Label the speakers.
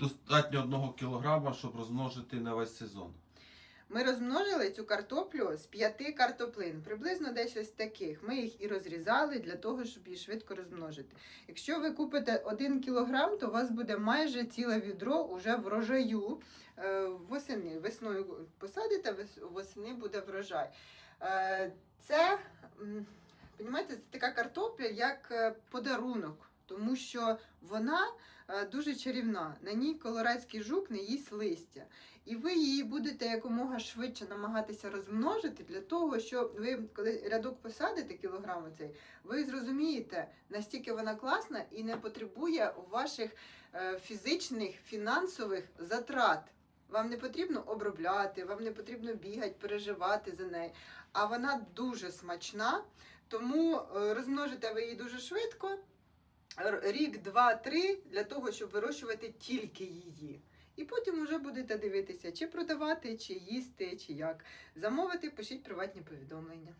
Speaker 1: достатньо одного кілограма, щоб розмножити на весь сезон?
Speaker 2: Ми розмножили цю картоплю з п'яти картоплин, приблизно десь ось таких. Ми їх і розрізали для того, щоб її швидко розмножити. Якщо ви купите один кілограм, то у вас буде майже ціле відро уже врожаю е, восени. Весною посадите, восени буде врожай. Е, Це, м, понімаєте, це така картопля, як е, подарунок. Тому що вона е, дуже чарівна. На ній колорадський жук не їсть листя. І ви її будете якомога швидше намагатися розмножити для того, що ви, коли рядок посадите кілограм цей, ви зрозумієте, настільки вона класна і не потребує ваших е, фізичних, фінансових затрат. Вам не потрібно обробляти, вам не потрібно бігати, переживати за нею. А вона дуже смачна, тому е, розмножите ви її дуже швидко. Рік, два, три для того, щоб вирощувати тільки її. І потім вже будете дивитися, чи продавати, чи їсти, чи як. Замовити, пишіть приватні повідомлення.